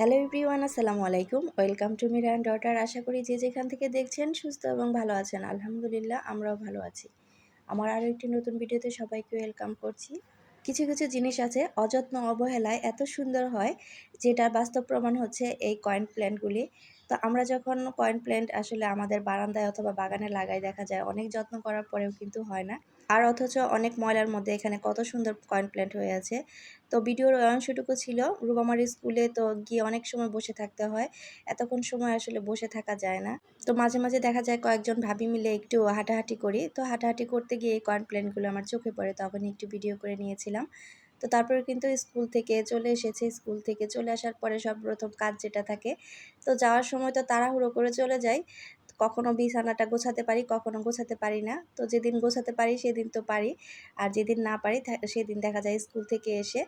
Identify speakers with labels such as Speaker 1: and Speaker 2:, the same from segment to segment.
Speaker 1: Hello everyone আসসালামু আলাইকুম। Welcome to Mir and daughter আশা করি যে যেখান থেকে দেখছেন সুস্থ এবং ভালো আছেন। আলহামদুলিল্লাহ, আমরাও ভালো আছি। আমার আরও একটি নতুন ভিডিওতে সবাইকে ওয়েলকাম করছি। কিছু কিছু জিনিস আছে, অযত্ন অবহেলায় এত সুন্দর হয়, যেটার বাস্তব প্রমাণ হচ্ছে এই কয়েন প্ল্যান্টগুলি তো আমরা যখন কয়েন প্ল্যান্ট আসলে আমাদের বারান্দায় অথবা বাগানে লাগাই, দেখা যায় অনেক যত্ন করার পরেও কিন্তু হয় না। আর অথচ অনেক ময়লার মধ্যে এখানে কত সুন্দর কয়েন প্ল্যান্ট হয়ে আছে। তো ভিডিওর অংশটুকু ছিল, রুবামার স্কুলে তো গিয়ে অনেক সময় বসে থাকতে হয়, এতক্ষণ সময় আসলে বসে থাকা যায় না। তো মাঝে মাঝে দেখা যায় কয়েকজন ভাবি মিলে একটু হাঁটাহাঁটি করি। তো হাঁটাহাঁটি করতে গিয়ে এই কয়েন প্ল্যান্টগুলো আমার চোখে পড়ে তখন একটু ভিডিও করে নিয়েছিলাম। তো তারপরে কিন্তু স্কুল থেকে চলে এসেছে, স্কুল থেকে চলে আসার পরে সব প্রথম কাজ যেটা থাকে, তো যাওয়ার সময় তো তাড়াহুড়ো করে চলে যাই। কখনো বিছানাটা গোছাতে পারি, কখনো গোছাতে পারি না। তো যেদিন গোছাতে পারি, সেদিন তো পারি। আর যেদিন না পারি সেদিন দেখা যায় স্কুল থেকে এসে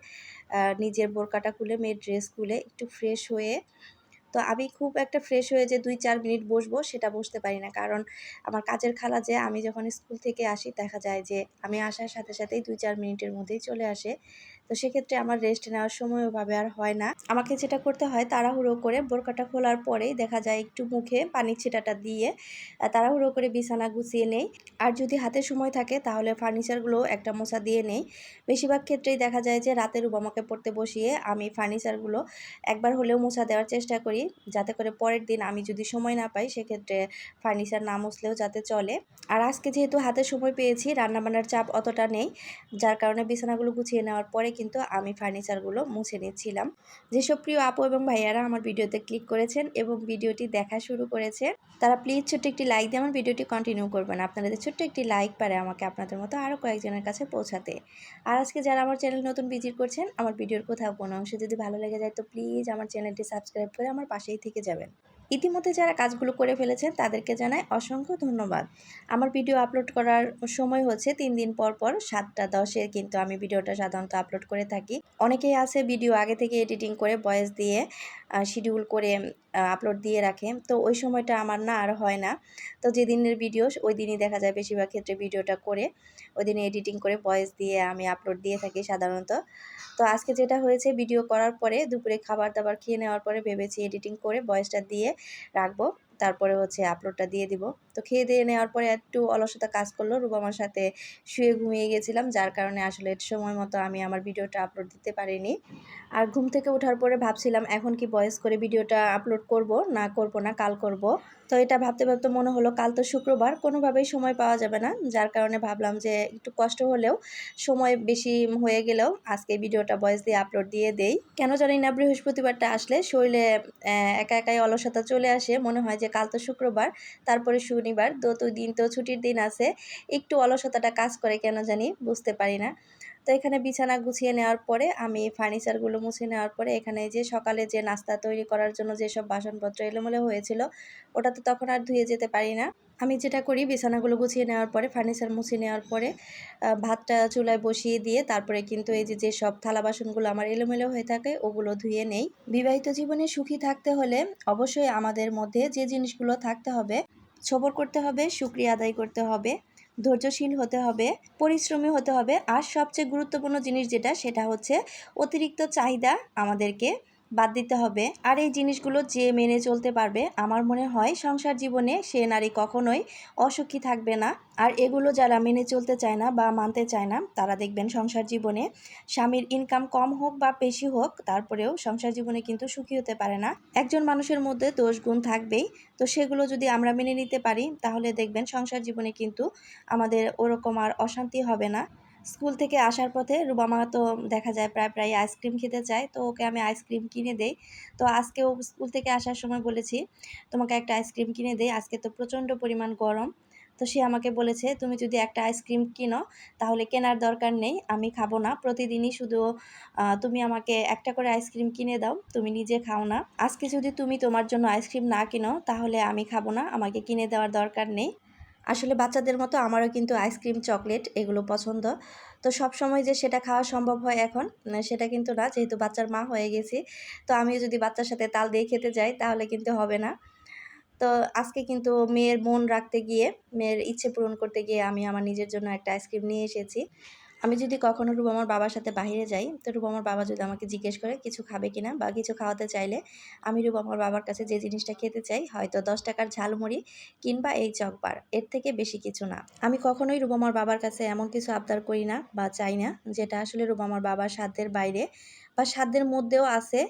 Speaker 1: নিজের বোরকাটা খুলে, মেয়ের ড্রেস খুলে, একটু ফ্রেশ হয়ে, তো আমি খুব একটা ফ্রেশ হয়ে যে দুই চার মিনিট বসবো, সেটা বসতে পারি না। কারণ আমার কাজের খালা যে, আমি যখন স্কুল থেকে আসি, দেখা যায় যে, আমি আসার সাথে সাথেই দুই চার মিনিটের মধ্যেই চলে আসে। তো সেক্ষেত্রে আমার রেস্ট নেওয়ার সময় ওভাবে আর হয় না। আমাকে যেটা করতে হয় তাড়াহুড়ো করে বোরকাটা খোলার পরেই দেখা যায় একটু মুখে পানির ছিটাটা দিয়ে তাড়াহুড়ো করে বিছানা গুছিয়ে নেই। আর যদি হাতে সময় থাকে তাহলে ফার্নিচারগুলো একটা মোছা দিয়ে নেই। বেশিরভাগ ক্ষেত্রেই দেখা যায় যে রাতের উবামাকে পড়তে বসিয়ে আমি ফার্নিচারগুলো একবার হলেও মোছা দেওয়ার চেষ্টা করি, যাতে করে পরের দিন আমি যদি সময় না পাই সেক্ষেত্রে ফার্নিচার না মুছলেও যাতে চলে। আর আজকে যেহেতু হাতে সময় পেয়েছি, রান্নাবান্নার চাপ অতটা নেই, যার কারণে বিছানাগুলো গুছিয়ে নেওয়ার পরে কিন্তু আমি ফার্নিচারগুলো মুছে নিচ্ছিলাম। যেসব প্রিয় আপু এবং ভাইয়ারা আমার ভিডিওতে ক্লিক করেছেন এবং ভিডিওটি দেখা শুরু করেছে, তারা প্লিজ ছোট্ট একটি লাইক দিয়ে আমার ভিডিওটি কন্টিনিউ করবেন। আপনাদের ছোট্ট একটি লাইক পারে আমাকে আপনাদের মতো আরও কয়েকজনের কাছে পৌঁছাতে। আর আজকে যারা আমার চ্যানেল নতুন ভিজিট করছেন, আমার ভিডিওর কোথাও কোনো অংশ যদি ভালো লেগে যায়, তো প্লিজ আমার চ্যানেলটি সাবস্ক্রাইব করে আমার পাশেই থেকে যাবেন। ইতিমধ্যে যারা কাজগুলো করে ফেলেছেন তাদেরকে জানাই অসংখ্য ধন্যবাদ। আমার ভিডিও আপলোড করার সময় হচ্ছে তিন দিন পর পর সাতটা দশে কিন্তু আমি ভিডিওটা সাধারণত আপলোড করে থাকি। অনেকেই আছে ভিডিও আগে থেকে এডিটিং করে ভয়েস দিয়ে শিডিউল করে আপলোড দিয়ে রাখে। তো ওই সময়টা আমার না আর হয় না। তো যেদিনের ভিডিও ওই দিনই দেখা যায় বেশিরভাগ ক্ষেত্রে ভিডিওটা করে। ওই দিনে এডিটিং করে ভয়েস দিয়ে আমি আপলোড দিয়ে থাকি সাধারণত। তো আজকে যেটা হয়েছে ভিডিও করার পরে দুপুরে খাবার দাবার খেয়ে নেওয়ার পরে ভেবেছি এডিটিং করে ভয়েসটা দিয়ে রাখব। তারপরে হচ্ছে আপলোডটা দিয়ে দিব। তো খেয়ে দিয়ে নেওয়ার পরে একটু অলসতা কাজ করল। রুবামার সাথে শুয়ে ঘুমিয়ে গেছিলাম, যার কারণে আসলে সময় মতো আমি আমার ভিডিওটা আপলোড দিতে পারিনি। আর ঘুম থেকে ওঠার পরে ভাবছিলাম, এখন কি বয়স করে ভিডিওটা আপলোড করব? না করব না, কাল করব। তো এটা ভাবতে ভাবতে মনে হলো কাল তো শুক্রবার, কোনোভাবেই সময় পাওয়া যাবে না। যার কারণে ভাবলাম যে একটু কষ্ট হলেও সময় বেশি হয়ে গেলেও আজকে ভিডিওটা ভয়েস দিয়ে আপলোড দিয়ে দেই। কেন জানি না, বৃহস্পতিবারটা আসলে শরীরে একা একাই অলসতা চলে আসে। মনে হয় যে কাল তো শুক্রবার, তারপরে শনিবার। তো দিন তো ছুটির দিন আছে। একটু অলসতাটা কাজ করে কেন জানি, বুঝতে পারি না। তো এখানে বিছানা গুছিয়ে নেওয়ার পরে আমি ফার্নিচারগুলো মুছে নেওয়ার পরে এখানে যে সকালে যে নাস্তা তৈরি করার জন্য যেসব বাসনপত্র এলোমেলো হয়েছিল, ওটা তো তখন আর ধুয়ে যেতে পারি না। আমি যেটা করি, বিছানাগুলো গুছিয়ে নেওয়ার পরে ফার্নিচার মুছিয়ে নেওয়ার পরে ভাতটা চুলায় বসিয়ে দিয়ে তারপরে কিন্তু এই যে যেসব থালা বাসনগুলো আমার এলোমেলো হয়ে থাকে, ওগুলো ধুয়ে নেই। বিবাহিত জীবনে সুখী থাকতে হলে অবশ্যই আমাদের মধ্যে যে জিনিসগুলো থাকতে হবে সবর করতে হবে, সুক্রিয়া আদায় করতে হবে। ধৈর্যশীল হতে হবে, পরিশ্রমী হতে হবে। আর সবচেয়ে গুরুত্বপূর্ণ জিনিস যেটা, সেটা হচ্ছে অতিরিক্ত চাহিদা আমাদেরকে বাদ দিতে হবে। আর এই জিনিসগুলো যে মেনে চলতে পারবে, আমার মনে হয় সংসার জীবনে সে নারী কখনোই অসুখী থাকবে না। আর এগুলো যারা মেনে চলতে চায় না বা মানতে চায় না, তারা দেখবেন সংসার জীবনে স্বামীর ইনকাম কম হোক বা বেশি হোক, তারপরেও সংসার জীবনে কিন্তু সুখী হতে পারে না। একজন মানুষের মধ্যে দোষ গুণ থাকবেই। তো সেগুলো যদি আমরা মেনে নিতে পারি, তাহলে দেখবেন সংসার জীবনে কিন্তু আমাদের ওরকম আর অশান্তি হবে না। স্কুল থেকে আসার পথে রুবামা তো দেখা যায় প্রায় প্রায় আইসক্রিম খেতে চায়। তো ওকে আমি আইসক্রিম কিনে দেই। তো আজকেও স্কুল থেকে আসার সময় বলেছি, তোমাকে একটা আইসক্রিম কিনে দেই। আজকে তো প্রচণ্ড পরিমাণ গরম। তো সে আমাকে বলেছে, তুমি যদি একটা আইসক্রিম কিনো, তাহলে কেনার দরকার নেই। আমি খাব না। প্রতিদিনই শুধু তুমি আমাকে একটা করে আইসক্রিম কিনে দাও। তুমি নিজে খাও না। আজকে যদি তুমি তোমার জন্য আইসক্রিম না কিনো, তাহলে আমি খাব না। আমাকে কিনে দেওয়ার দরকার নেই। আসলে বাচ্চাদের মতো আমারও কিন্তু আইসক্রিম, চকলেট এগুলো পছন্দ। তো সব সময় যে সেটা খাওয়া সম্ভব হয় এখন সেটা কিন্তু না, যেহেতু বাচ্চার মা হয়ে গেছি। তো আমিও যদি বাচ্চার সাথে তাল দিয়ে খেতে যাই, তাহলে কিন্তু হবে না। তো আজকে কিন্তু মেয়ের মন রাখতে গিয়ে, মেয়ের ইচ্ছে পূরণ করতে গিয়ে আমি আমার নিজের জন্য একটা আইসক্রিম নিয়ে এসেছি। আমি যদি কখনো রুবামার বাবার সাথে বাইরে যাই, তো রুবামার বাবা যদি আমাকে জিজ্ঞেস করে কিছু খাবে কিনা বা কিছু খাওয়াতে চাইলে, আমি রুবামার বাবার কাছে যে জিনিসটা খেতে চাই, হয়তো দশ টাকার ঝালমুড়ি কিংবা এই চকবার। এর থেকে বেশি কিছু না। আমি কখনোই রুবামার বাবার কাছে এমন কিছু আবদার করি না বা চাই না, যেটা আসলে রুবামার বাবার সাধ্যের বাইরে বা সাধ্যের মধ্যেও আছে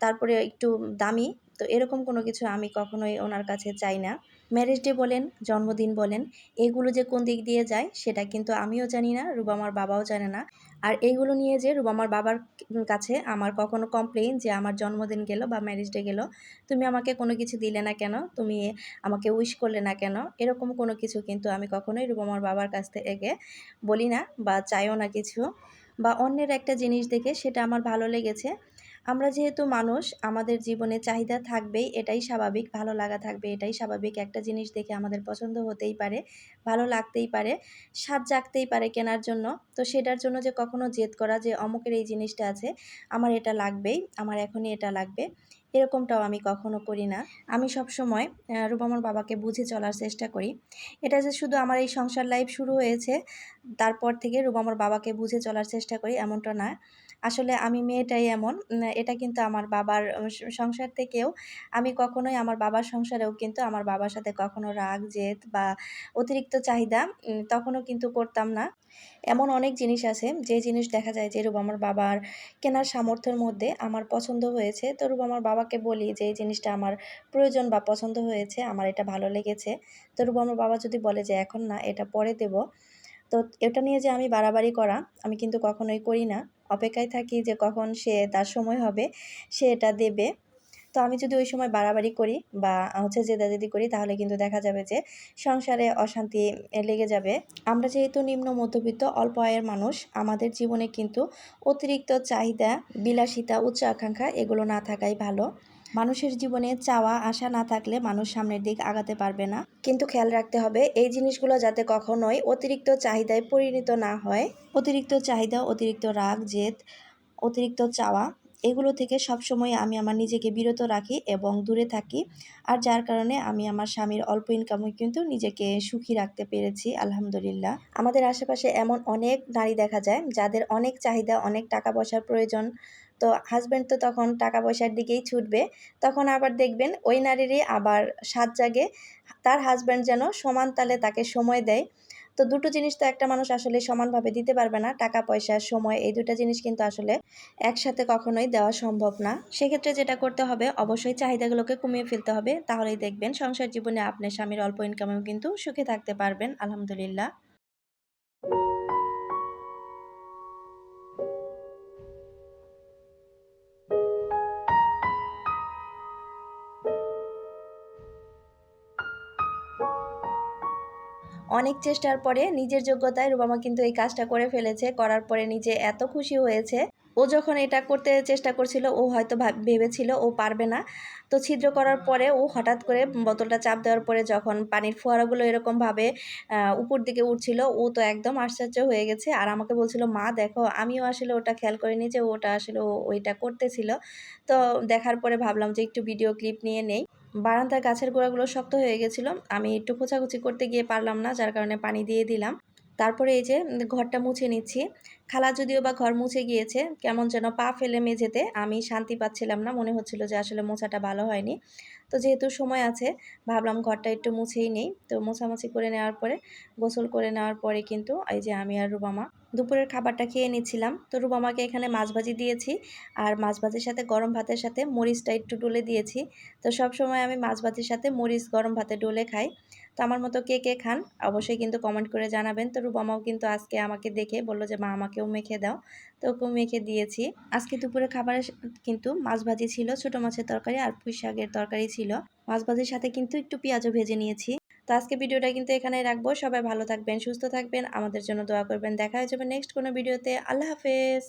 Speaker 1: তারপরে একটু দামি। তো এরকম কোনো কিছু আমি কখনোই ওনার কাছে চাই না। ম্যারেজ ডে বলেন, জন্মদিন বলেন, এগুলো যে কোন দিক দিয়ে যায় সেটা কিন্তু আমিও জানি না রুবামার বাবাও জানে না। আর এইগুলো নিয়ে যে রুবামার বাবার কাছে আমার কখনো কমপ্লেইন যে আমার জন্মদিন গেল বা ম্যারেজ ডে গেল, তুমি আমাকে কোনো কিছু দিলে না কেন? তুমি আমাকে উইশ করলে না কেন? এরকম কোনো কিছু কিন্তু আমি কখনোই রুবামার বাবার কাছ থেকে বলি না বা চাইও না কিছু। বা অন্যের একটা জিনিস দেখে সেটা আমার ভালো লেগেছে। আমরা যেহেতু মানুষ, আমাদের জীবনে চাহিদা থাকবেই, এটাই স্বাভাবিক, ভালো লাগা থাকবে, এটাই স্বাভাবিক। একটা জিনিস দেখে আমাদের পছন্দ হতেই পারে, ভালো লাগতেই পারে, স্বাদ জাগতেই পারে কেনার জন্য। তো সেটার জন্য যে কখনো জেদ করা যে অমুকের এই জিনিসটা আছে, আমার এটা লাগবেই, আমার এখনই এটা লাগবে। এরকমটাও আমি কখনো করি না। আমি সব সময় রূপমার বাবাকে বুঝে চলার চেষ্টা করি। এটা যে শুধু আমার এই সংসার লাইফ শুরু হয়েছে, তারপর থেকে রূপমার বাবাকে বুঝে চলার চেষ্টা করি এমনটা না। আসলে আমি মেয়েটাই এমন এটা কিন্তু আমার বাবার সংসার থেকেও আমি কখনোই আমার বাবার সংসারেও কিন্তু আমার বাবার সাথে কখনো রাগ, জেদ বা অতিরিক্ত চাহিদা তখনও কিন্তু করতাম না। এমন অনেক জিনিস আছে, যে জিনিস দেখা যায় যে রূপ আমার বাবার কেনার সামর্থ্যের মধ্যে আমার পছন্দ হয়েছে। তো রূপ আমার বাবাকে বলি যে এই জিনিসটা আমার প্রয়োজন বা পছন্দ হয়েছে, আমার এটা ভালো লেগেছে। তো রূপ আমার বাবা যদি বলে যে এখন না, এটা পরে দেব। তো এটা নিয়ে যে আমি বাড়াবাড়ি করা, আমি কিন্তু কখনোই করি না। অপেক্ষায় থাকি যে কখন সে, তার সময় হবে, সে এটা দেবে। তো আমি যদি ওই সময় বাড়াবাড়ি করি বা হচ্ছে জেদাজেদি করি, তাহলে কিন্তু দেখা যাবে যে সংসারে অশান্তি লেগে যাবে। আমরা যেহেতু নিম্ন মধ্যবিত্ত, অল্প আয়ের মানুষ, আমাদের জীবনে কিন্তু অতিরিক্ত চাহিদা, বিলাসিতা, উচ্চ আকাঙ্ক্ষা এগুলো না থাকাই ভালো। মানুষের জীবনে চাওয়া, আশা না থাকলে মানুষ সামনের দিক আগাতে পারবে না। কিন্তু খেয়াল রাখতে হবে, এই জিনিসগুলো যাতে কখনোই অতিরিক্ত চাহিদায় পরিণত না হয়। অতিরিক্ত চাহিদা, অতিরিক্ত রাগ, জেদ, অতিরিক্ত চাওয়া এগুলো থেকে সবসময় আমি আমার নিজেকে বিরত রাখি এবং দূরে থাকি। আর যার কারণে আমি আমার স্বামীর অল্প ইনকামে কিন্তু নিজেকে সুখী রাখতে পেরেছি, আলহামদুলিল্লাহ। আমাদের আশেপাশে এমন অনেক নারী দেখা যায় যাদের অনেক চাহিদা, অনেক টাকা পয়সার প্রয়োজন। তো হাজব্যান্ড তো তখন টাকা পয়সার দিকেই ছুটবে। তখন আবার দেখবেন ওই নারীরই আবার সাত জাগে। তার হাজব্যান্ড যেন সমান তালে তাকে সময় দেয়। তো দুটো জিনিস তো একটা মানুষ আসলে সমানভাবে দিতে পারবে না। টাকা, পয়সা, সময়, এই দুটো জিনিস কিন্তু আসলে একসাথে কখনোই দেওয়া সম্ভব না। সেক্ষেত্রে যেটা করতে হবে, অবশ্যই চাহিদাগুলোকে কমিয়ে ফেলতে হবে। তাহলেই দেখবেন সংসার জীবনে আপনার স্বামীর অল্প ইনকামেও কিন্তু সুখে থাকতে পারবেন, আলহামদুলিল্লাহ। অনেক চেষ্টার পরে নিজের যোগ্যতায় রুবামা কিন্তু এই কাজটা করে ফেলেছে, করার পরে নিজে এত খুশি হয়েছে। ও যখন এটা করতে চেষ্টা করছিল, ও হয়তো ভেবেছিল ও পারবে না। তো ছিদ্র করার পরে ও হঠাৎ করে বোতলটা চাপ দেওয়ার পরে যখন পানির ফোয়ারাগুলো এরকমভাবে উপর দিকে উঠছিল, ও তো একদম আশ্চর্য হয়ে গেছে। আর আমাকে বলছিল, মা, দেখো, আমিও আসলে ওটা খেয়াল করিনি যে ওটা আসলে ওইটা করতেছিল। তো দেখার পরে ভাবলাম যে একটু ভিডিও ক্লিপ নিয়ে নেই। বারান্দার গাছের গোড়াগুলো শক্ত হয়ে গেছিল। আমি একটু খোঁচাখুচি করতে গিয়ে পারলাম না, যার কারণে পানি দিয়ে দিলাম। তারপরে এই যে ঘরটা মুছে নিচ্ছি। খালা যদিও বা ঘর মুছে গিয়েছে, কেমন যেন পা ফেলে মেঝেতে, আমি শান্তি পাচ্ছিলাম না। মনে হচ্ছিল যে আসলে মোছাটা ভালো হয়নি। তো যেহেতু সময় আছে, ভাবলাম ঘরটা একটু মুছেই নেই। তো মোছামুছি করে নেওয়ার পরে, গোসল করে নেওয়ার পরে কিন্তু এই যে আমি আর রুবামা দুপুরের খাবারটা খেয়ে নিচ্ছিলাম। তো রুবামাকে এখানে মাছ ভাজি দিয়েছি আর মাছ ভাজির সাথে গরম ভাতের সাথে মরিচটা একটু ডলে দিয়েছি। তো সব সময় আমি মাছ ভাজির সাথে মরিচ, গরম ভাতে ডলে খাই। তো আমার মতো কে কে খান, অবশ্যই কিন্তু কমেন্ট করে জানাবেন। তো রুবামাও কিন্তু আজকে আমাকে দেখে বলল যে, মা, আমাকেও মেখে দাও। তো ওকেও মেখে দিয়েছি। আজকে দুপুরে খাবারের কিন্তু মাছ ভাজি ছিল, ছোটো মাছের তরকারি আর পুঁই শাকের তরকারি ছিল। মাছ ভাজির সাথে কিন্তু একটু পেঁয়াজও ভেজে নিয়েছি। তো আজকে ভিডিওটা কিন্তু এখানেই রাখব। সবাই ভালো থাকবেন, সুস্থ থাকবেন। আমাদের জন্য দোয়া করবেন। দেখা হয়ে যাবে নেক্সট কোনো ভিডিওতে। আল্লাহ হাফেজ।